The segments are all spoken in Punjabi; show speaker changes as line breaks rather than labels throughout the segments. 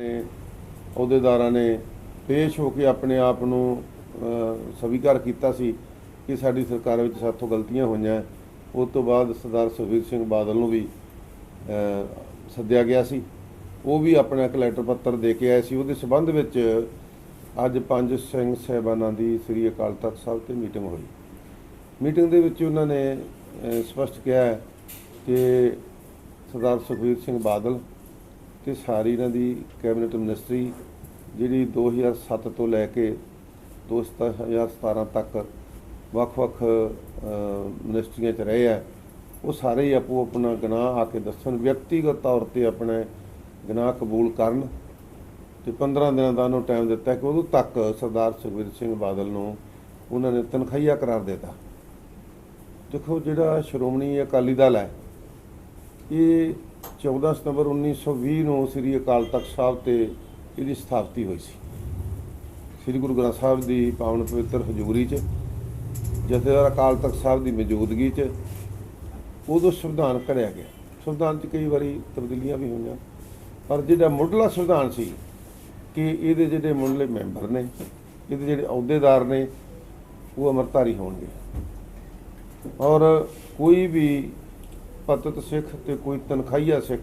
ਨੇ ਅਹੁਦੇਦਾਰਾਂ ਨੇ ਪੇਸ਼ ਹੋ ਕੇ ਆਪਣੇ ਆਪ ਨੂੰ ਸਵੀਕਾਰ ਕੀਤਾ ਸੀ ਕਿ ਸਾਡੀ ਸਰਕਾਰ ਵਿੱਚ ਸਾਥੋਂ ਗਲਤੀਆਂ ਹੋਈਆਂ। ਉਸ ਤੋਂ ਬਾਅਦ ਸਰਦਾਰ ਸੁਖਬੀਰ ਸਿੰਘ ਬਾਦਲ ਨੂੰ ਵੀ ਸੱਦਿਆ ਗਿਆ ਸੀ। ਉਹ ਵੀ ਆਪਣਾ ਇੱਕ ਲੈਟਰ ਪੱਤਰ ਦੇ ਕੇ ਆਏ ਸੀ। ਉਹਦੇ ਸਬੰਧ ਵਿੱਚ ਅੱਜ ਪੰਜ ਸਿੰਘ ਸਾਹਿਬਾਨਾਂ ਦੀ ਸ੍ਰੀ ਅਕਾਲ ਤਖਤ ਸਾਹਿਬ ਤੇ ਮੀਟਿੰਗ ਹੋਈ। ਮੀਟਿੰਗ ਦੇ ਵਿੱਚ ਉਹਨਾਂ ਨੇ ਅ, ਸਪਸ਼ਟ ਕਿਹਾ ਕਿ ਸਰਦਾਰ ਸੁਖਬੀਰ ਸਿੰਘ ਬਾਦਲ ਤੇ ਸਾਰੀ ਇਹਨਾਂ ਦੀ ਕੈਬਨਿਟ ਮਿਨਿਸਟਰੀ ਜਿਹੜੀ 2007 ਤੋਂ ਲੈ ਕੇ 2017 ਤੱਕ ਵੱਖ-ਵੱਖ ਅ, ਮਿਨਿਸਟਰੀਆਂ 'ਚ ਰਹੇ ਆ ਉਹ ਸਾਰੇ ਹੀ ਆਪੋ ਆਪਣਾ ਗੁਨਾਹ ਆ ਕੇ ਦੱਸਣ ਵਿਅਕਤੀਗਤ ਤੌਰ ਤੇ ਆਪਣੇ ਗੁਨਾਹ ਕਬੂਲ ਕਰਨ ਤੇ 15 ਦਿਨਾਂ ਦਾ ਉਹਨੂੰ ਟਾਈਮ ਦਿੱਤਾ ਕਿ ਉਦੋਂ ਤੱਕ ਸਰਦਾਰ ਸੁਖਬੀਰ ਸਿੰਘ ਬਾਦਲ ਨੂੰ ਉਹਨਾਂ ਨੇ ਤਨਖਾਹੀਆ ਕਰਾਰ ਦਿੱਤਾ। ਦੇਖੋ ਜਿਹੜਾ ਸ਼੍ਰੋਮਣੀ ਅਕਾਲੀ ਦਲ ਹੈ ਇਹ 14 ਸਤੰਬਰ 1920 ਨੂੰ ਸ੍ਰੀ ਅਕਾਲ ਤਖਤ ਸਾਹਿਬ ਤੇ ਇਹਦੀ ਸਥਾਪਤੀ ਹੋਈ ਸੀ। ਸ੍ਰੀ ਗੁਰੂ ਗ੍ਰੰਥ ਸਾਹਿਬ ਦੀ ਪਾਵਨ ਪਵਿੱਤਰ ਹਜ਼ੂਰੀ 'ਚ, ਜਥੇਦਾਰ ਅਕਾਲ ਤਖਤ ਸਾਹਿਬ ਦੀ ਮੌਜੂਦਗੀ 'ਚ ਉਦੋਂ ਸੰਵਿਧਾਨ ਕਰਿਆ ਗਿਆ। ਸੰਵਿਧਾਨ 'ਚ ਕਈ ਵਾਰੀ ਤਬਦੀਲੀਆਂ ਵੀ ਹੋਈਆਂ, ਪਰ ਜਿਹੜਾ ਮੁੱਢਲਾ ਸੰਵਿਧਾਨ ਸੀ ਕਿ ਇਹਦੇ ਜਿਹੜੇ ਮੁੱਢਲੇ ਮੈਂਬਰ ਨੇ, ਇਹਦੇ ਜਿਹੜੇ ਅਹੁਦੇਦਾਰ ਨੇ, ਉਹ ਅਮਰਤਾਰੀ ਹੋਣਗੇ। ਔਰ ਕੋਈ ਵੀ ਪਤਤ ਸਿੱਖ ਤੇ ਕੋਈ ਤਨਖਾਈਆ ਸਿੱਖ,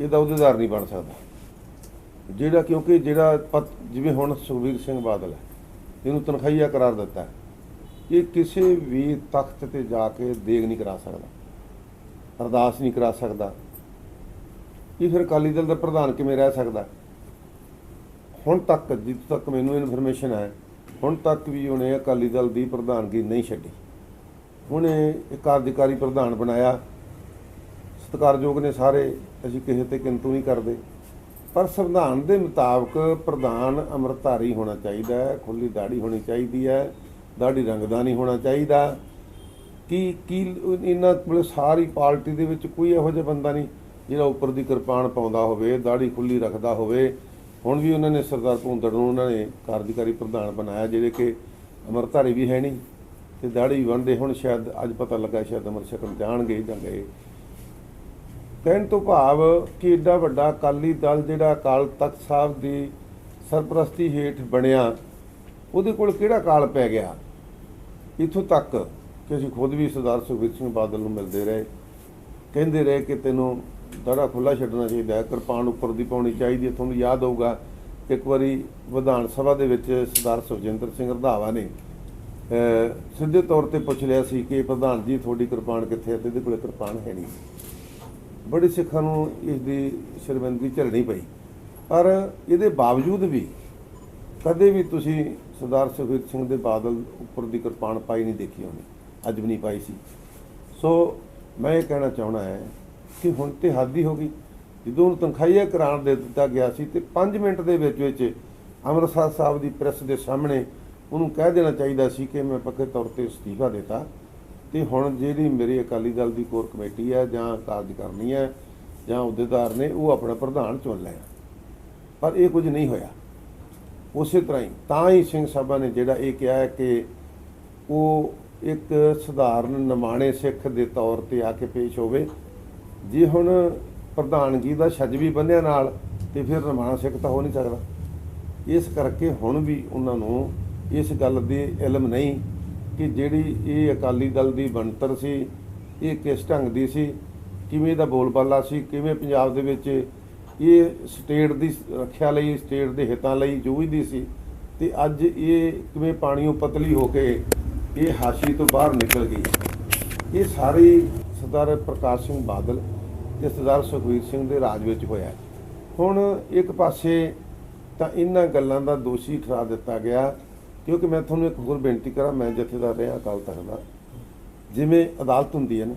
ਇਹਦਾ ਅਹੁਦੇਦਾਰ ਨਹੀਂ ਬਣ ਸਕਦਾ। ਜਿਹੜਾ ਕਿਉਂਕਿ ਜਿਹੜਾ ਪਤ, ਜਿਵੇਂ ਹੁਣ ਸੁਖਬੀਰ ਸਿੰਘ ਬਾਦਲ ਹੈ, ਇਹਨੂੰ ਤਨਖਾਈਆ ਕਰਾਰ ਦਿੱਤਾ ਇਹ ਕਿਸੇ ਵੀ ਤਖਤ ਤੇ ਜਾ ਕੇ ਦੇਗ ਨਹੀਂ ਕਰਾ ਸਕਦਾ, ਅਰਦਾਸ ਨਹੀਂ ਕਰਾ ਸਕਦਾ। ਇਹ ਫਿਰ ਅਕਾਲੀ ਦਲ ਦਾ ਪ੍ਰਧਾਨ ਕਿਵੇਂ ਰਹਿ ਸਕਦਾ? ਹੁਣ ਤੱਕ, ਜਿੱਥੇ ਤੱਕ ਮੈਨੂੰ ਇਨਫੋਰਮੇਸ਼ਨ ਹੈ, ਹੁਣ ਤੱਕ ਵੀ ਉਹਨੇ ਅਕਾਲੀ ਦਲ ਦੀ ਪ੍ਰਧਾਨਗੀ ਨਹੀਂ ਛੱਡੀ। ਉਹਨੇ ਕਾਰਜਕਾਰੀ ਪ੍ਰਧਾਨ ਬਣਾਇਆ। ਸਤਿਕਾਰਯੋਗ ਨੇ ਸਾਰੇ, ਅਸੀਂ ਕਿਸੇ ਤੇ ਕਿੰਤੂ ਨਹੀਂ ਕਰਦੇ। ਪਰ ਸੰਵਿਧਾਨ ਦੇ ਮੁਤਾਬਕ ਪ੍ਰਧਾਨ ਅੰਮ੍ਰਿਤਧਾਰੀ ਹੋਣਾ ਚਾਹੀਦਾ ਹੈ ਖੁੱਲੀ ਦਾੜੀ ਹੋਣੀ ਚਾਹੀਦੀ ਹੈ ਦਾੜੀ ਰੰਗਦਾ ਨਹੀਂ ਹੋਣਾ ਚਾਹੀਦਾ। ਕੀ ਕੀ ਇਹਨਾਂ ਕੋਲ ਸਾਰੀ ਪਾਰਟੀ ਦੇ ਵਿੱਚ ਕੋਈ ਇਹੋ ਜਿਹਾ ਬੰਦਾ ਨਹੀਂ ਜਿਹੜਾ ਉੱਪਰ ਦੀ ਕਿਰਪਾਨ ਪਾਉਂਦਾ ਹੋਵੇ ਦਾੜੀ ਖੁੱਲੀ ਰੱਖਦਾ ਹੋਵੇ। ਹੁਣ ਵੀ ਉਹਨਾਂ ਨੇ ਸਰਦਾਰ ਭੁੰਦੜ ਨੂੰ ਉਹਨਾਂ ਨੇ ਕਾਰਜਕਾਰੀ ਪ੍ਰਧਾਨ ਬਣਾਇਆ, ਜਿਹੜੇ ਕਿ ਅੰਮ੍ਰਿਤਧਾਰੀ ਵੀ ਹੈ ਨਹੀਂ। ਤੇ ਦਾੜੀ ਵੀ ਹੁਣ ਸ਼ਾਇਦ ਅੱਜ ਪਤਾ ਲੱਗਾ, ਸ਼ਾਇਦ ਅਮਰ ਸ਼ਕਲ ਜਾਣਗੇ ਜਾਂ ਗਏ। ਕਹਿਣ ਤੋਂ ਭਾਵ ਕਿ ਏਡਾ ਵੱਡਾ ਅਕਾਲੀ ਦਲ ਜਿਹੜਾ ਅਕਾਲ ਤਖਤ ਸਾਹਿਬ ਦੀ ਸਰਪ੍ਰਸਤੀ ਹੇਠ ਬਣਿਆ, ਉਹਦੇ ਕੋਲ ਕਿਹੜਾ ਕਾਲ ਪੈ ਗਿਆ? ਇਥੋਂ ਤੱਕ ਕਿ ਅਸੀਂ ਖੁਦ ਵੀ ਸਰਦਾਰ ਸੁਖਬੀਰ ਸਿੰਘ ਬਾਦਲ ਨੂੰ ਮਿਲਦੇ ਰਹੇ। ਕਹਿੰਦੇ ਰਹੇ ਕਿ ਤੈਨੂੰ ਦੜਾ ਖੁੱਲਾ ਛੱਡਣਾ ਚਾਹੀਦਾ ਹੈ, ਕਿਰਪਾਨ ਉੱਪਰ ਦੀ ਪਾਉਣੀ ਚਾਹੀਦੀ ਹੈ। ਤੁਹਾਨੂੰ ਯਾਦ ਹੋਊਗਾ ਇੱਕ ਵਾਰੀ ਵਿਧਾਨ ਸਭਾ ਦੇ ਵਿੱਚ ਸਰਦਾਰ ਸੁਖਜਿੰਦਰ ਸਿੰਘ ਰੰਧਾਵਾ ਨੇ ਸਿੱਧੇ ਤੌਰ ਤੇ ਪੁੱਛ ਲਿਆ ਸੀ ਕਿ ਪ੍ਰਧਾਨ ਜੀ, ਤੁਹਾਡੀ ਕਿਰਪਾਨ ਕਿੱਥੇ ਹੈ? ਤੇ ਇਹਦੇ ਕੋਲੇ ਕਿਰਪਾਨ ਹੈ ਨਹੀਂ। ਬੜੇ ਸਿੱਖਾਂ ਨੂੰ ਇਸ ਦੀ ਸ਼ਰਮਿੰਦਗੀ ਝੱਲਣੀ ਪਈ। ਪਰ ਇਹਦੇ ਬਾਵਜੂਦ ਵੀ ਕਦੇ ਵੀ ਤੁਸੀਂ ਸਰਦਾਰ ਸੁਖਬੀਰ ਸਿੰਘ ਦੇ ਬਾਦਲ ਉੱਪਰ ਦੀ ਕਿਰਪਾਨ ਪਾਈ ਨਹੀਂ ਦੇਖੀ ਹੋਣੀ। ਅੱਜ ਵੀ ਨਹੀਂ ਪਾਈ ਸੀ। ਸੋ ਮੈਂ ਇਹ ਕਹਿਣਾ ਚਾਹਣਾ ਹੈ ਕਿ ਹੁਣ ਤੇ ਹੱਦ ਹੀ ਹੋ ਗਈ। ਜਦੋਂ ਉਹਨੂੰ ਤਨਖਾਹੀਆ ਕਰਾਰ ਦੇ ਦਿੱਤਾ ਗਿਆ ਸੀ ਤੇ 5 ਮਿੰਟ ਦੇ ਵਿੱਚ ਵਿੱਚ ਅੰਮ੍ਰਿਤਸਰ ਸਾਹਿਬ ਦੀ ਪ੍ਰੈਸ ਦੇ ਸਾਹਮਣੇ ਉਹਨੂੰ ਕਹਿ ਦੇਣਾ ਚਾਹੀਦਾ ਸੀ ਕਿ ਮੈਂ ਪੱਕੇ ਤੌਰ ਤੇ ਅਸਤੀਫਾ ਦਿੱਤਾ ਤੇ ਹੁਣ ਜਿਹੜੀ ਮੇਰੀ ਅਕਾਲੀ ਦਲ ਦੀ ਕੋਰ ਕਮੇਟੀ ਹੈ ਜਾਂ ਕਾਰਜ ਕਰਨੀ ਹੈ ਜਾਂ ਅਹੁਦੇਦਾਰ ਨੇ, ਉਹ ਆਪਣਾ ਪ੍ਰਧਾਨ ਚੁਣ ਲਿਆ। ਪਰ ਇਹ ਕੁਝ ਨਹੀਂ ਹੋਇਆ। ਉਸੇ ਤਰ੍ਹਾਂ ਹੀ, ਤਾਂ ਹੀ ਸਿੰਘ ਸਾਹਿਬਾਂ ਨੇ ਜਿਹੜਾ ਇਹ ਕਿਹਾ ਕਿ ਉਹ ਇੱਕ ਸਧਾਰਨ ਨਿਮਾਣੇ ਸਿੱਖ ਦੇ ਤੌਰ ਤੇ ਆ ਕੇ ਪੇਸ਼ ਹੋਵੇ। ਜੇ ਹੁਣ ਪ੍ਰਧਾਨਗੀ ਦਾ ਛੱਜ ਵੀ ਬੰਨਿਆ ਨਾਲ ਤੇ ਫਿਰ ਨਿਮਾਣਾ ਸਿੱਖ ਤਾਂ ਹੋ ਨਹੀਂ ਸਕਦਾ। ਇਸ ਕਰਕੇ ਹੁਣ ਵੀ ਉਹਨਾਂ ਨੂੰ ਇਸ ਗੱਲ ਦੀ ਇਲਮ ਨਹੀਂ ਕਿ ਜਿਹੜੀ ਇਹ ਅਕਾਲੀ ਦਲ ਦੀ ਬਣਤਰ ਸੀ, ਇਹ ਕਿਸ ਢੰਗ ਦੀ ਸੀ, ਕਿਵੇਂ ਦਾ ਬੋਲਬਾਲਾ ਸੀ, ਕਿਵੇਂ ਪੰਜਾਬ ਦੇ ਵਿੱਚ ਇਹ ਸਟੇਟ ਦੀ ਰੱਖਿਆ ਲਈ, ਸਟੇਟ ਦੇ ਹਿੱਤਾਂ ਲਈ ਜੂਝਦੀ ਸੀ, ਤੇ ਅੱਜ ਇਹ ਕਿਵੇਂ ਪਾਣੀੋਂ ਪਤਲੀ ਹੋ ਕੇ ਇਹ ਹਾਸ਼ੀ ਤੋਂ ਬਾਹਰ ਨਿਕਲ ਗਈ। ਇਹ ਸਾਰੀ ਸਰਦਾਰ ਪ੍ਰਕਾਸ਼ ਸਿੰਘ ਬਾਦਲ ਤੇ ਸਰਦਾਰ ਸੁਖਵੀਰ ਸਿੰਘ ਦੇ ਰਾਜ ਵਿੱਚ ਹੋਇਆ। ਹੁਣ ਇੱਕ ਪਾਸੇ ਤਾਂ ਇਹਨਾਂ ਗੱਲਾਂ ਦਾ ਦੋਸ਼ੀ ਠਹਿਰਾ ਦਿੱਤਾ ਗਿਆ ਕਿਉਂਕਿ ਮੈਂ ਤੁਹਾਨੂੰ ਇੱਕ ਹੋਰ ਬੇਨਤੀ ਕਰਾਂ, ਮੈਂ ਜਥੇਦਾਰ ਰਿਹਾ ਅਕਾਲ ਤਖਤ ਦਾ ਜਿਵੇਂ ਅਦਾਲਤ ਹੁੰਦੀ ਹੈ ਨਾ,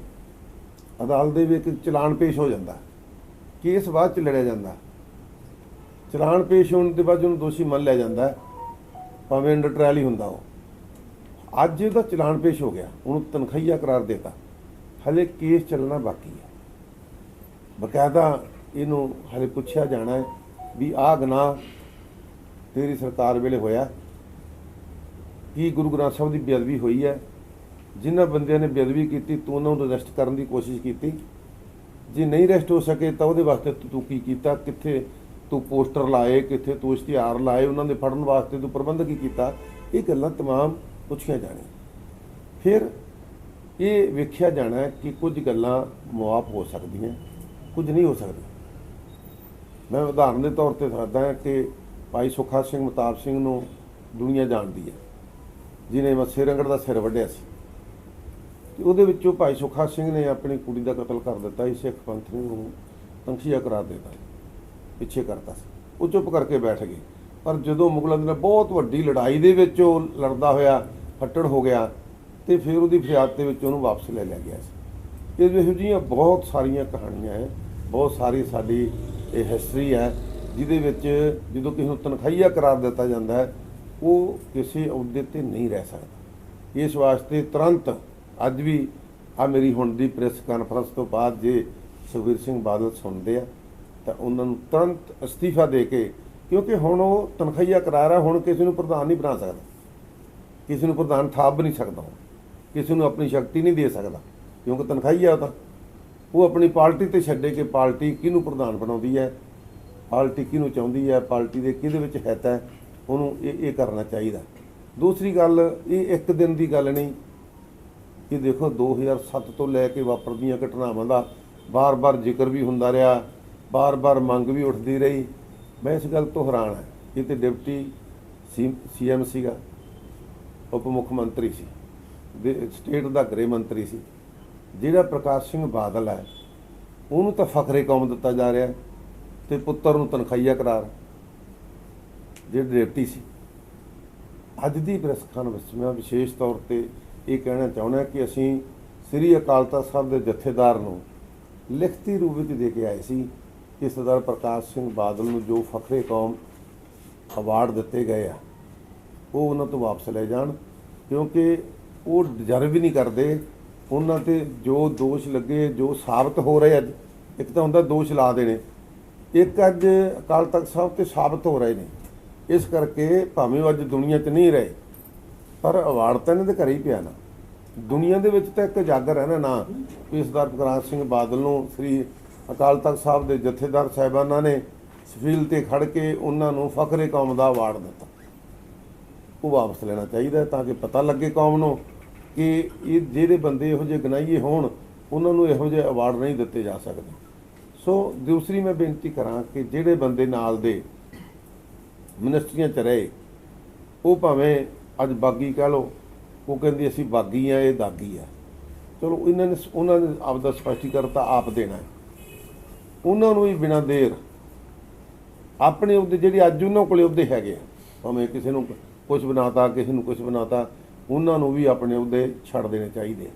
ਅਦਾਲਤ ਦੇ ਵਿੱਚ ਚਲਾਨ ਪੇਸ਼ ਹੋ ਜਾਂਦਾ, ਕੇਸ ਬਾਅਦ ਚ ਲੜਿਆ ਜਾਂਦਾ। ਚਲਾਨ ਪੇਸ਼ ਹੋਣ ਦੇ ਬਾਅਦ ਉਹਨੂੰ ਦੋਸ਼ੀ ਮੰਨ ਲਿਆ ਜਾਂਦਾ, ਭਾਵੇਂ ਅੰਡਰ ਟ੍ਰਾਇਲ ਹੀ ਹੁੰਦਾ ਉਹ। ਅੱਜ ਇਹਦਾ ਚਲਾਨ ਪੇਸ਼ ਹੋ ਗਿਆ, ਉਹਨੂੰ ਤਨਖਈਆ ਕਰਾਰ ਦੇਤਾ। ਹਲੇ ਕੇਸ ਚੱਲਣਾ ਬਾਕੀ ਹੈ। ਬਕਾਇਦਾ ਇਹਨੂੰ ਹਲੇ ਪੁੱਛਿਆ ਜਾਣਾ ਹੈ ਵੀ ਆਹ ਗੁਨਾਹ ਤੇਰੀ ਸਰਕਾਰ ਵੇਲੇ ਹੋਇਆ। ਕੀ ਗੁਰੂ ਗ੍ਰੰਥ ਸਾਹਿਬ ਦੀ ਬੇਅਦਬੀ ਹੋਈ ਹੈ? ਜਿਨ੍ਹਾਂ ਬੰਦਿਆਂ ਨੇ ਬੇਅਦਬੀ ਕੀਤੀ, ਤੂੰ ਉਹਨਾਂ ਨੂੰ ਅਰੈਸਟ ਕਰਨ ਦੀ ਕੋਸ਼ਿਸ਼ ਕੀਤੀ। ਜੇ ਨਹੀਂ ਅਰੈਸਟ ਹੋ ਸਕੇ, ਤਾਂ ਉਹਦੇ ਵਾਸਤੇ ਤੂੰ- ਕੀ ਕੀਤਾ? ਕਿੱਥੇ ਤੂੰ ਪੋਸਟਰ ਲਾਏ, ਕਿੱਥੇ ਤੂੰ ਇਸ਼ਤਿਹਾਰ ਲਾਏ, ਉਹਨਾਂ ਦੇ ਫੜਨ ਵਾਸਤੇ ਤੂੰ ਪ੍ਰਬੰਧ ਕੀ ਕੀਤਾ? ਇਹ ਗੱਲਾਂ ਤਮਾਮ ਪੁੱਛੀਆਂ ਜਾਣੀਆਂ। ਫਿਰ ਇਹ ਵੇਖਿਆ ਜਾਣਾ ਕਿ ਕੁਝ ਗੱਲਾਂ ਮੁਆਫ ਹੋ ਸਕਦੀਆਂ, ਕੁਝ ਨਹੀਂ ਹੋ ਸਕਦੀਆਂ। ਮੈਂ ਉਦਾਹਰਨ ਦੇ ਤੌਰ ਤੇ ਦੱਸਦਾ ਕਿ ਭਾਈ ਸੁਖਾ ਸਿੰਘ ਮਤਾਬ ਸਿੰਘ ਨੂੰ ਦੁਨੀਆ ਜਾਣਦੀ ਹੈ। ਜਿਨੇ ਮੱਸੇ ਰੰਗੜ ਦਾ ਸਿਰ ਵੱਢਿਆ ਸੀ। ਤੇ ਉਹਦੇ ਵਿੱਚੋਂ ਭਾਈ ਸੁਖਾ ਸਿੰਘ ਨੇ ਆਪਣੀ ਕੁੜੀ ਦਾ ਕਤਲ ਕਰ ਦਿੱਤਾ ਸੀ ਸਿੱਖ ਪੰਥ ਨੂੰ ਤੰਖੀਆ ਕਰਾ ਦਿੱਤਾ, ਪਿੱਛੇ ਕਰਤਾ ਸੀ। ਉਹ ਚੁੱਪ ਕਰਕੇ ਬੈਠ ਗਏ। ਪਰ ਜਦੋਂ ਮੁਗਲਾਂ ਦੇ ਨਾਲ ਬਹੁਤ ਵੱਡੀ ਲੜਾਈ ਦੇ ਵਿੱਚ ਉਹ ਲੜਦਾ ਹੋਇਆ, ਫੱਟੜ ਹੋ ਗਿਆ, ਤੇ ਫਿਰ ਉਹਦੀ ਫਰਿਆਦ ਦੇ ਵਿੱਚ ਉਹਨੂੰ ਵਾਪਸ ਲੈ ਲਿਆ ਗਿਆ ਸੀ। ਇਹ ਇਹੋ ਜਿਹੀਆਂ ਬਹੁਤ ਸਾਰੀਆਂ ਕਹਾਣੀਆਂ ਹੈ ਬਹੁਤ ਸਾਰੀ ਸਾਡੀ ਇਹ ਹਿਸਟਰੀ ਹੈ ਜਿਹਦੇ ਵਿੱਚ ਜਦੋਂ ਕਿਸੇ ਨੂੰ ਤਨਖਾਹੀਆ ਕਰਾਰ ਦਿੱਤਾ ਜਾਂਦਾ ਹੈ ਉਹ ਕਿਸੇ ਅਹੁਦੇ ਤੇ ਨਹੀਂ ਰਹਿ ਸਕਦਾ। ਇਸ ਵਾਸਤੇ ਤੁਰੰਤ ਅੱਜ ਵੀ ਆ ਮੇਰੀ ਹੁਣ ਦੀ ਪ੍ਰੈਸ ਕਾਨਫਰੰਸ ਤੋਂ ਬਾਅਦ ਜੇ ਸੁਖਬੀਰ ਸਿੰਘ ਬਾਦਲ ਸੁਣਦੇ ਆ, ਤਾਂ ਉਹਨਾਂ ਨੂੰ ਤੁਰੰਤ ਅਸਤੀਫਾ ਦੇ ਕੇ, ਕਿਉਂਕਿ ਹੁਣ ਉਹ ਤਨਖਾਹੀਆ ਕਰਾਰ ਹੁਣ ਕਿਸੇ ਨੂੰ ਪ੍ਰਧਾਨ ਨਹੀਂ ਬਣਾ ਸਕਦਾ। ਕਿਸੇ ਨੂੰ ਪ੍ਰਧਾਨ ਥਾਪ ਵੀ ਨਹੀਂ ਸਕਦਾ ਉਹ। ਕਿਸੇ ਨੂੰ ਆਪਣੀ ਸ਼ਕਤੀ ਨਹੀਂ ਦੇ ਸਕਦਾ, ਕਿਉਂਕਿ ਤਨਖਾਹੀ ਆ ਤਾਂ ਉਹ ਆਪਣੀ ਪਾਰਟੀ ਤੇ ਛੱਡੇ ਕਿ ਪਾਰਟੀ ਕਿਹਨੂੰ ਪ੍ਰਧਾਨ ਬਣਾਉਂਦੀ ਹੈ, ਪਾਰਟੀ ਕਿਹਨੂੰ ਚਾਹੁੰਦੀ ਹੈ, ਪਾਰਟੀ ਦੇ ਕਿਹਦੇ ਵਿੱਚ ਹਿੱਤ ਹੈ ਉਹਨੂੰ ਇਹ ਇਹ ਕਰਨਾ ਚਾਹੀਦਾ। ਦੂਸਰੀ ਗੱਲ, ਇਹ ਇੱਕ ਦਿਨ ਦੀ ਗੱਲ ਨਹੀਂ। ਇਹ ਦੇਖੋ 2007 ਤੋਂ ਲੈ ਕੇ ਵਾਪਰਦੀਆਂ ਘਟਨਾਵਾਂ ਦਾ ਬਾਰ-ਬਾਰ ਜ਼ਿਕਰ ਵੀ ਹੁੰਦਾ ਰਿਹਾ, ਬਾਰ-ਬਾਰ ਮੰਗ ਵੀ ਉੱਠਦੀ ਰਹੀ। ਮੈਂ ਇਸ ਗੱਲ ਤੋਂ ਹੈਰਾਨ ਹਾਂ। ਇਹ ਤੇ ਡਿਪਟੀ ਸੀਐਮ ਸੀਗਾ, ਉਪ ਮੁੱਖ ਮੰਤਰੀ ਸੀ, ਦੇ ਸਟੇਟ ਦਾ ਗ੍ਰਹਿ ਮੰਤਰੀ ਸੀ। ਜਿਹੜਾ ਪ੍ਰਕਾਸ਼ ਸਿੰਘ ਬਾਦਲ ਹੈ, ਉਹਨੂੰ ਤਾਂ ਫਖਰੇ ਕੌਮ ਦਿੱਤਾ ਜਾ ਰਿਹਾ ਹੈ ਤੇ ਪੁੱਤਰ ਨੂੰ ਤਨਖਾਹੀਆ ਕਰਾਰ ਜਿਹੜੇ ਡਿਪਟੀ ਸੀ। ਅੱਜ ਦੀ ਪ੍ਰੈਸ ਵਿੱਚ ਮੈਂ ਵਿਸ਼ੇਸ਼ ਤੌਰ ਤੇ ਇਹ ਕਹਿਣਾ ਚਾਹੁੰਦਾ ਕਿ ਅਸੀਂ ਸ੍ਰੀ ਅਕਾਲ ਤਖਤ ਸਾਹਿਬ ਦੇ ਜਥੇਦਾਰ ਨੂੰ ਲਿਖਤੀ ਰੂਪ ਵਿੱਚ ਦੇ ਕੇ ਆਏ ਸੀ ਕਿ ਸਰਦਾਰ ਪ੍ਰਕਾਸ਼ ਸਿੰਘ ਬਾਦਲ ਨੂੰ ਜੋ ਫਖਰੇ ਕੌਮ ਅਵਾਰਡ ਦਿੱਤੇ ਗਏ ਆ, ਉਹ ਉਹਨਾਂ ਤੋਂ ਵਾਪਸ ਲੈ ਜਾਣ, ਕਿਉਂਕਿ ਉਹ ਡਿਜ਼ਰਵ ਵੀ ਨਹੀਂ ਕਰਦੇ। ਉਹਨਾਂ ਤੇ ਜੋ ਦੋਸ਼ ਲੱਗੇ, ਜੋ ਸਾਬਤ ਹੋ ਰਹੇ ਅੱਜ, ਇੱਕ ਤਾਂ ਹੁੰਦਾ ਦੋਸ਼ ਲਾ ਦੇਣੇ, ਇੱਕ ਅੱਜ ਅਕਾਲ ਤਖਤ ਸਾਹਿਬ ਤੇ ਸਾਬਤ ਹੋ ਰਹੇ ਨੇ। ਇਸ ਕਰਕੇ ਭਾਵੇਂ ਉਹ ਅੱਜ ਦੁਨੀਆ 'ਚ ਨਹੀਂ ਰਹੇ, ਪਰ ਅਵਾਰਡ ਤਾਂ ਇਹਨਾਂ ਦੇ ਘਰੇ ਹੀ ਪਿਆ ਨਾ। ਦੁਨੀਆ ਦੇ ਵਿੱਚ ਤਾਂ ਇੱਕ ਉਜਾਗਰ ਹੈ ਨਾ ਨਾ, ਵੀ ਸਰਦਾਰ ਪ੍ਰਕਾਸ਼ ਸਿੰਘ ਬਾਦਲ ਨੂੰ ਸ੍ਰੀ ਅਕਾਲ ਤਖਤ ਸਾਹਿਬ ਦੇ ਜਥੇਦਾਰ ਸਾਹਿਬਾਨਾਂ ਨੇ ਸਫੀਲ ਤੇ ਖੜ ਕੇ ਉਹਨਾਂ ਨੂੰ ਫਖਰੇ ਕੌਮ ਦਾ ਅਵਾਰਡ ਦਿੱਤਾ। ਉਹ ਵਾਪਸ ਲੈਣਾ ਚਾਹੀਦਾ ਤਾਂ ਕਿ ਪਤਾ ਲੱਗੇ ਕੌਮ ਨੂੰ ਕਿ ਇਹ ਜਿਹੜੇ ਬੰਦੇ ਇਹੋ ਜਿਹੇ ਗਨਾਈਏ ਹੋਣ, ਉਹਨਾਂ ਨੂੰ ਇਹੋ ਜਿਹੇ ਅਵਾਰਡ ਨਹੀਂ ਦਿੱਤੇ ਜਾ ਸਕਦੇ। ਸੋ ਦੂਸਰੀ ਮੈਂ ਬੇਨਤੀ ਕਰਾਂ ਕਿ ਜਿਹੜੇ ਬੰਦੇ ਨਾਲ ਦੇ ਮਨਿਸਟਰੀਆਂ ਚ ਰਹੇ, ਉਹ ਭਾਵੇਂ ਅੱਜ ਬਾਗੀ ਕਹਿ ਲਓ, ਉਹ ਕਹਿੰਦੀ ਅਸੀਂ ਬਾਗੀ ਆ, ਇਹ ਦਾਗੀ ਆ। ਚਲੋ, ਇਹਨਾਂ ਨੇ ਉਹਨਾਂ ਨੇ ਆਪਦਾ ਸਪਸ਼ਟੀਕਰਨ ਤਾਂ ਆਪ ਦੇਣਾ ਹੈ। ਉਹਨਾਂ ਨੂੰ ਹੀ ਬਿਨਾਂ ਦੇਰ ਆਪਣੇ ਉਹਦੇ ਜਿਹੜੀ ਅੱਜ ਉਹਨਾਂ ਕੋਲੇ ਉਹਦੇ ਹੈਗੇ ਆ, ਭਾਵੇਂ ਕਿਸੇ ਨੂੰ ਕੁਝ ਬਣਾਤਾ, ਕਿਸੇ ਨੂੰ ਕੁਝ ਬਣਾਤਾ, ਉਹਨਾਂ ਨੂੰ ਵੀ ਆਪਣੇ ਉਹਦੇ ਛੱਡ ਦੇਣੇ ਚਾਹੀਦੇ ਆ।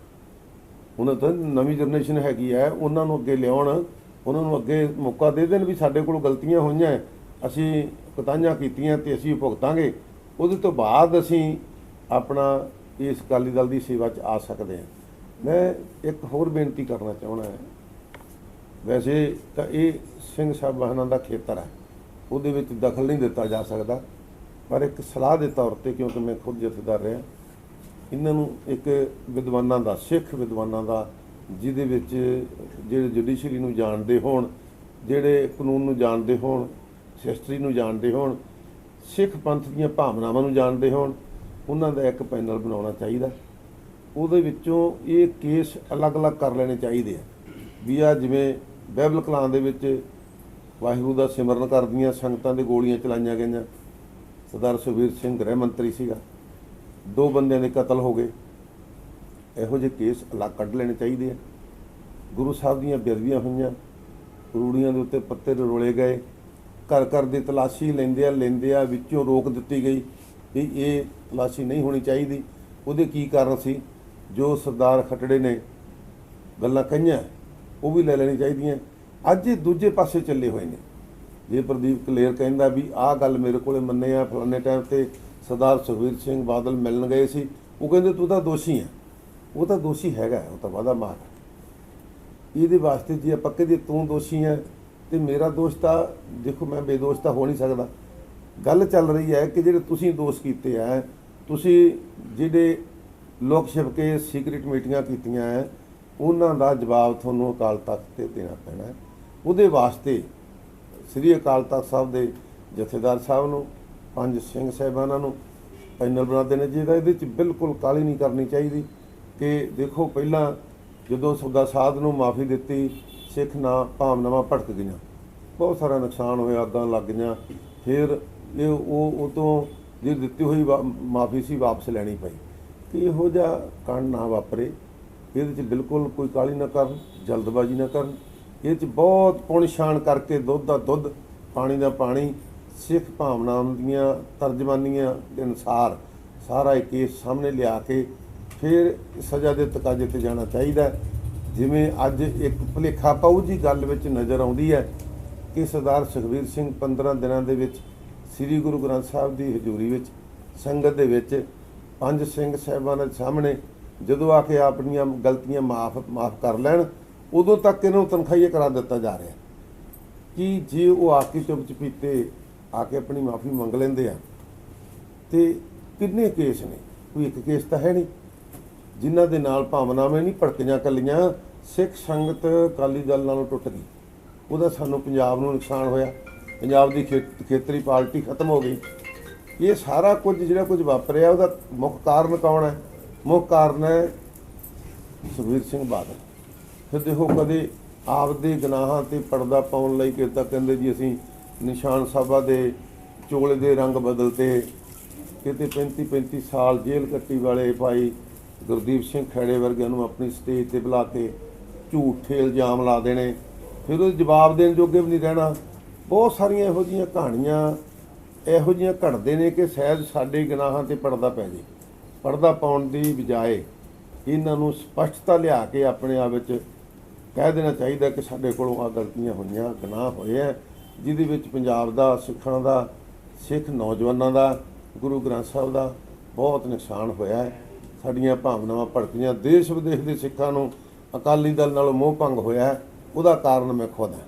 ਉਹਨਾਂ ਤਾਂ ਨਵੀਂ ਜਨਰੇਸ਼ਨ ਹੈਗੀ ਹੈ ਉਹਨਾਂ ਨੂੰ ਅੱਗੇ ਲਿਆਉਣ, ਉਹਨਾਂ ਨੂੰ ਅੱਗੇ ਮੌਕਾ ਦੇ ਦੇਣ ਵੀ ਸਾਡੇ ਕੋਲ ਗਲਤੀਆਂ ਹੋਈਆਂ ਅਸੀਂ ਕਤਾਈਆਂ ਕੀਤੀਆਂ ਤੇ ਅਸੀਂ ਭੁਗਤਾਂਗੇ, ਉਹਦੇ ਤੋਂ ਬਾਅਦ ਅਸੀਂ ਆਪਣਾ ਇਸ ਅਕਾਲੀ ਦਲ ਦੀ ਸੇਵਾ 'ਚ ਆ ਸਕਦੇ ਹਾਂ। ਮੈਂ ਇੱਕ ਹੋਰ ਬੇਨਤੀ ਕਰਨਾ ਚਾਹਣਾ ਹੈ। ਵੈਸੇ ਤਾਂ ਇਹ ਸਿੰਘ ਸਾਹਿਬਾਨਾਂ ਦਾ ਖੇਤਰ ਹੈ, ਉਹਦੇ ਵਿੱਚ ਦਖਲ ਨਹੀਂ ਦਿੱਤਾ ਜਾ ਸਕਦਾ, ਪਰ ਇੱਕ ਸਲਾਹ ਦੇ ਤੌਰ ਤੇ ਕਿਉਂਕਿ ਮੈਂ ਖੁਦ ਜਥੇਦਾਰ ਰਿਹਾ, ਇਹਨਾਂ ਨੂੰ ਇੱਕ ਵਿਦਵਾਨਾਂ ਦਾ, ਸਿੱਖ ਵਿਦਵਾਨਾਂ ਦਾ, ਜਿਹਦੇ ਵਿੱਚ ਜਿਹੜੇ ਜੁਡੀਸ਼ਰੀ ਨੂੰ ਜਾਣਦੇ ਹੋਣ, ਜਿਹੜੇ ਕਾਨੂੰਨ ਨੂੰ ਜਾਣਦੇ ਹੋਣ ਹਿਸਟਰੀ ਨੂੰ ਜਾਣਦੇ ਹੋਣ, ਸਿੱਖ ਪੰਥ ਦੀਆਂ ਭਾਵਨਾਵਾਂ ਨੂੰ ਜਾਣਦੇ ਹੋਣ, ਉਹਨਾਂ ਦਾ ਇੱਕ ਪੈਨਲ ਬਣਾਉਣਾ ਚਾਹੀਦਾ। ਉਹਦੇ ਵਿੱਚੋਂ ਇਹ ਕੇਸ ਅਲੱਗ-ਅਲੱਗ ਕਰ ਲੈਣੇ ਚਾਹੀਦੇ ਆ। ਵੀ ਆ ਜਿਵੇਂ ਬਾਈਬਲ ਕਲਾਂ ਦੇ ਵਿੱਚ ਵਾਹਿਗੁਰੂ ਦਾ ਸਿਮਰਨ ਕਰਦੀਆਂ ਸੰਗਤਾਂ ਦੇ ਗੋਲੀਆਂ ਚਲਾਈਆਂ ਗਈਆਂ। ਸਰਦਾਰ ਸੁਖਬੀਰ ਸਿੰਘ ਗ੍ਰਹਿ ਮੰਤਰੀ ਸੀਗਾ। ਦੋ ਬੰਦਿਆਂ ਦੇ ਕਤਲ ਹੋ ਗਏ। ਇਹੋ ਜਿਹੇ ਕੇਸ ਅਲੱਗ ਕੱਢ ਲੈਣੇ ਚਾਹੀਦੇ ਆ। ਗੁਰੂ ਸਾਹਿਬ ਦੀਆਂ ਬੇਅਦਬੀਆਂ ਹੋਈਆਂ। ਰੂੜੀਆਂ ਦੇ ਉੱਤੇ ਪੱਤੇ ਰੋਲੇ ਗਏ। ਘਰ ਘਰ ਦੀ ਤਲਾਸ਼ੀ ਲੈਂਦੇ ਆ ਲੈਂਦੇ ਆ, ਵਿੱਚੋਂ ਰੋਕ ਦਿੱਤੀ ਗਈ ਵੀ ਇਹ ਤਲਾਸ਼ੀ ਨਹੀਂ ਹੋਣੀ ਚਾਹੀਦੀ। ਉਹਦੇ ਕੀ ਕਾਰਨ ਸੀ? ਜੋ ਸਰਦਾਰ ਖਟੜੇ ਨੇ ਗੱਲਾਂ ਕਹੀਆਂ, ਉਹ ਵੀ ਲੈ ਲੈਣੀ ਚਾਹੀਦੀਆਂ। ਅੱਜ ਇਹ ਦੂਜੇ ਪਾਸੇ ਚੱਲੇ ਹੋਏ ਨੇ। ਜੇ ਪ੍ਰਦੀਪ ਕਲੇਰ ਕਹਿੰਦਾ ਵੀ ਆਹ ਗੱਲ ਮੇਰੇ ਕੋਲੇ ਮੰਨੇ ਆ, ਫਲਾਣੇ ਟਾਈਮ ਤੇ ਸਰਦਾਰ ਸੁਖਵੀਰ ਸਿੰਘ ਬਾਦਲ ਮਿਲਣ ਗਏ ਸੀ, ਉਹ ਕਹਿੰਦੇ ਤੂੰ ਤਾਂ ਦੋਸ਼ੀ ਹੈ ਉਹ ਤਾਂ ਦੋਸ਼ੀ ਹੈਗਾ, ਉਹ ਤਾਂ ਵਾਦਾ ਮਾਰ ਇਹਦੇ ਵਾਸਤੇ ਜੇ ਆਪਾਂ ਕਹਦੇ ਤੂੰ ਦੋਸ਼ੀ ਹੈ ਤੇ ਮੇਰਾ ਦੋਸ਼ ਤਾਂ, ਦੇਖੋ ਮੈਂ ਬੇਦੋਸ਼ ਤਾਂ ਹੋ ਨਹੀਂ ਸਕਦਾ। ਗੱਲ ਚੱਲ ਰਹੀ ਹੈ ਕਿ ਜਿਹੜੇ ਤੁਸੀਂ ਦੋਸ਼ ਕੀਤੇ ਆ, ਤੁਸੀਂ ਜਿਹੜੇ ਲੋਕ ਛਿਪ ਕੇ ਸੀਕ੍ਰੀਟ ਮੀਟਿੰਗਾਂ ਕੀਤੀਆਂ ਹੈ ਉਹਨਾਂ ਦਾ ਜਵਾਬ ਤੁਹਾਨੂੰ ਅਕਾਲ ਤਖਤ ਤੇ ਦੇਣਾ ਪੈਣਾ। ਹੈ ਉਹਦੇ ਵਾਸਤੇ ਸ੍ਰੀ ਅਕਾਲ ਤਖਤ ਸਾਹਿਬ ਦੇ ਜਥੇਦਾਰ ਸਾਹਿਬ ਨੂੰ, ਪੰਜ ਸਿੰਘ ਸਾਹਿਬਾਨਾਂ ਨੂੰ ਪੈਨਲ ਬਣਾਉਂਦੇ ਨੇ ਜਿਹਦਾ ਇਹਦੇ 'ਚ ਬਿਲਕੁਲ ਕਾਲੀ ਨਹੀਂ ਕਰਨੀ ਚਾਹੀਦੀ ਕਿ ਦੇਖੋ ਪਹਿਲਾਂ ਜਦੋਂ ਸੌਦਾ ਸਾਧ ਨੂੰ ਮਾਫੀ ਦਿੱਤੀ ਸਿੱਖ ਨਾ ਭਾਵਨਾਵਾਂ ਭਟਕ ਗਈਆਂ ਬਹੁਤ ਸਾਰਾ ਨੁਕਸਾਨ ਹੋਇਆ, ਅੱਗਾਂ ਲੱਗ ਗਈਆਂ। ਫਿਰ ਇਹ ਉਹ ਉਦੋਂ ਜੇ ਦਿੱਤੀ ਹੋਈ ਮਾਫੀ ਸੀ, ਵਾਪਸ ਲੈਣੀ ਪਈ। ਕਿ ਇਹੋ ਜਿਹਾ ਕਾਂਡ ਨਾ ਵਾਪਰੇ। ਇਹਦੇ 'ਚ ਬਿਲਕੁਲ ਕੋਈ ਕਾਲੀ ਨਾ ਕਰਨ, ਜਲਦਬਾਜ਼ੀ ਨਾ ਕਰਨ। ਇਹ 'ਚ ਬਹੁਤ ਪੁਣ ਛਾਣ ਕਰਕੇ ਦੁੱਧ ਦਾ ਦੁੱਧ, ਪਾਣੀ ਦਾ ਪਾਣੀ, ਸਿੱਖ ਭਾਵਨਾਵਾਂ ਦੀਆਂ ਤਰਜਮਾਨੀਆਂ ਦੇ ਅਨੁਸਾਰ ਸਾਰਾ ਇਹ ਕੇਸ ਸਾਹਮਣੇ ਲਿਆ ਕੇ ਫਿਰ ਸਜ਼ਾ ਦੇ ਤਕਾਜ਼ੇ ਤੇ ਜਾਣਾ ਚਾਹੀਦਾ। ਜਿਵੇਂ ਅੱਜ ਇੱਕ ਭੁਲੇਖਾ ਪਾਉ ਜੀ ਗੱਲ ਵਿੱਚ ਨਜ਼ਰ ਆਉਂਦੀ ਹੈ ਕਿ ਸਰਦਾਰ ਸੁਖਬੀਰ ਸਿੰਘ 15 ਦਿਨਾਂ ਦੇ ਵਿੱਚ ਸ੍ਰੀ ਗੁਰੂ ਗ੍ਰੰਥ ਸਾਹਿਬ ਦੀ ਹਜ਼ੂਰੀ ਵਿੱਚ ਸੰਗਤ ਦੇ ਵਿੱਚ ਪੰਜ ਸਿੰਘ ਸਾਹਿਬਾਨਾਂ ਦੇ ਸਾਹਮਣੇ ਜਦੋਂ ਆ ਕੇ ਆਪਣੀਆਂ ਗਲਤੀਆਂ ਮਾਫ ਮਾਫ ਕਰ ਲੈਣ, ਉਦੋਂ ਤੱਕ ਇਹਨਾਂ ਨੂੰ ਤਨਖਾਹੀਆ ਕਰਾ ਦਿੱਤਾ ਜਾ ਰਿਹਾ। ਕਿ ਜੇ ਉਹ ਆ ਕੇ ਚੁੱਪ ਚਪੀਤੇ ਆ ਕੇ ਆਪਣੀ ਮਾਫੀ ਮੰਗ ਲੈਂਦੇ ਆ? ਤੇ ਕਿੰਨੇ ਕੇਸ ਨੇ? ਕੋਈ ਇੱਕ ਕੇਸ ਤਾਂ ਹੈ ਨਹੀਂ। ਜਿਨ੍ਹਾਂ ਦੇ ਨਾਲ ਭਾਵਨਾਵਾਂ ਨਹੀਂ ਭੜਕੀਆਂ ਕੱਲੀਆਂ ਸਿੱਖ ਸੰਗਤ ਅਕਾਲੀ ਦਲ ਨਾਲੋਂ ਟੁੱਟ ਗਈ। ਉਹਦਾ ਸਾਨੂੰ ਪੰਜਾਬ ਨੂੰ ਨੁਕਸਾਨ ਹੋਇਆ। ਪੰਜਾਬ ਦੀ ਖੇਤ- ਖੇਤਰੀ ਪਾਰਟੀ ਖਤਮ ਹੋ ਗਈ। ਇਹ ਸਾਰਾ ਕੁਝ ਜਿਹੜਾ ਕੁਝ ਵਾਪਰਿਆ, ਉਹਦਾ ਮੁੱਖ ਕਾਰਨ ਕੌਣ ਹੈ? ਮੁੱਖ ਕਾਰਨ ਹੈ ਸੁਖਬੀਰ ਸਿੰਘ ਬਾਦਲ। ਫਿਰ ਦੇਖੋ ਕਦੇ ਆਪਦੇ ਗੁਨਾਹਾਂ ਤੇ ਪਰਦਾ ਪਾਉਣ ਲਈ ਕਿਤਾ ਕਹਿੰਦੇ ਜੀ ਅਸੀਂ ਨਿਸ਼ਾਨ ਸਾਹਿਬਾ ਦੇ ਚੋਲੇ ਦੇ ਰੰਗ ਬਦਲਤੇ। ਕਿਤੇ 35 35 ਸਾਲ ਜੇਲ੍ਹ ਕੱਟੀ ਵਾਲੇ ਭਾਈ ਗੁਰਦੀਪ ਸਿੰਘ ਖੇੜੇ ਵਰਗਿਆਂ ਨੂੰ ਆਪਣੀ ਸਟੇਜ ਤੇ ਬੁਲਾ ਕੇ ਝੂਠੇ ਇਲਜ਼ਾਮ ਲਾ ਦੇਣੇ। ਫਿਰ ਉਹ ਜਵਾਬ ਦੇਣ ਜੋਗੇ ਵੀ ਨਹੀਂ ਰਹਿਣਾ। ਬਹੁਤ ਸਾਰੀਆਂ ਇਹੋ ਜਿਹੀਆਂ ਕਹਾਣੀਆਂ ਇਹੋ ਜਿਹੀਆਂ ਘੜਦੇ ਨੇ ਕਿ ਸ਼ਾਇਦ ਸਾਡੇ ਗੁਨਾਹਾਂ ਤੇ ਪਰਦਾ ਪੈ ਜੇ। ਪਰਦਾ ਪਾਉਣ ਦੀ ਬਜਾਏ ਇਹਨਾਂ ਨੂੰ ਸਪਸ਼ਟਤਾ ਲਿਆ ਕੇ ਆਪਣੇ ਆਪ ਵਿੱਚ ਕਹਿ ਦੇਣਾ ਚਾਹੀਦਾ ਕਿ ਸਾਡੇ ਕੋਲੋਂ ਆ ਗਲਤੀਆਂ ਹੋਈਆਂ, ਗੁਨਾਹ ਹੋਏ ਆ, ਜਿਹਦੇ ਵਿੱਚ ਪੰਜਾਬ ਦਾ, ਸਿੱਖਾਂ ਦਾ, ਸਿੱਖ ਨੌਜਵਾਨਾਂ ਦਾ, ਗੁਰੂ ਗ੍ਰੰਥ ਸਾਹਿਬ ਦਾ ਬਹੁਤ ਨੁਕਸਾਨ ਹੋਇਆ ਹੈ। ਸਾਡੀਆਂ ਭਾਵਨਾਵਾਂ ਭੜਕੀਆਂ। ਦੇਸ਼ ਵਿਦੇਸ਼ ਦੇ ਸਿੱਖਾਂ ਨੂੰ ਅਕਾਲੀ ਦਲ ਨਾਲੋਂ ਮੋਹ ਭੰਗ ਹੋਇਆ ਉਹਦਾ ਕਾਰਨ ਮੈਂ ਖੁਦ ਹਾਂ।